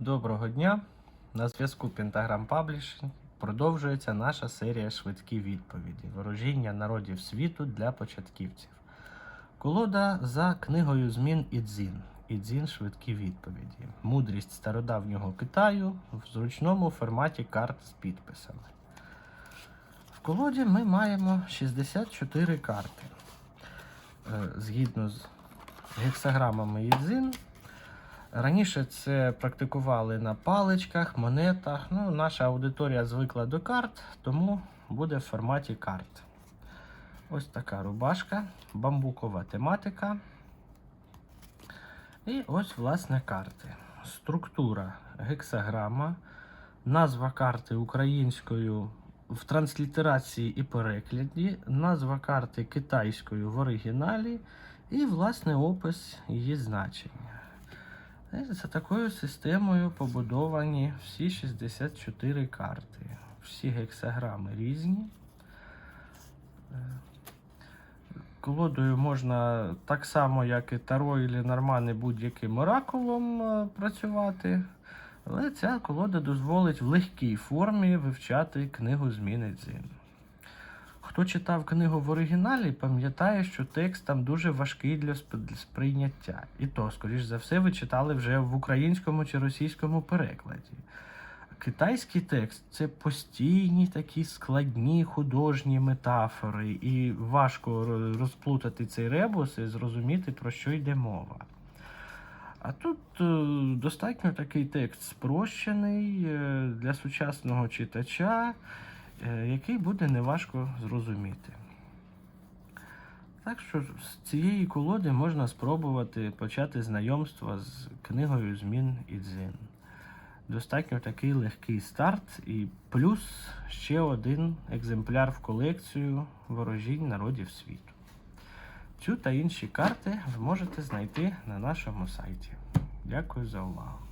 Доброго дня! На зв'язку Pentagram Publishing продовжується наша серія швидкі відповіді Ворожіння народів світу для початківців. Колода за книгою змін Ідзін. Ідзін швидкі відповіді. Мудрість стародавнього Китаю в зручному форматі карт з підписами. В колоді ми маємо 64 карти. Е, Згідно з гексаграмами Ідзін, Раніше це практикували на паличках, монетах. Ну, наша аудиторія звикла до карт, тому буде в форматі карт. Ось така рубашка, бамбукова тематика. І ось, власне, карти. Структура гексаграма, назва карти українською в транслітерації і перекладі, назва карти китайською в оригіналі, і, власне, опис її значення. За такою системою побудовані всі 64 карти. Всі гексаграми різні. Е, Колодою можна так само, як і Таро і Ленорман, і будь-яким оракулом е, працювати. Але ця колода дозволить в легкій формі вивчати книгу зміни дзин. Хто читав книгу в оригіналі, пам'ятає, що текст там дуже важкий для сприйняття. І то, скоріш за все, ви читали вже в українському чи російському перекладі. Китайський текст це постійні такі складні художні метафори, і важко розплутати цей ребус і зрозуміти, про що йде мова. А тут е, достатньо такий текст спрощений е, для сучасного читача, який буде неважко зрозуміти. Так що з цієї колоди можна спробувати почати знайомство з книгою змін Ідзин. Достатньо такий легкий старт, і плюс ще один екземпляр в колекцію ворожінь народів світу. Цю та інші карти ви можете знайти на нашому сайті. Дякую за увагу.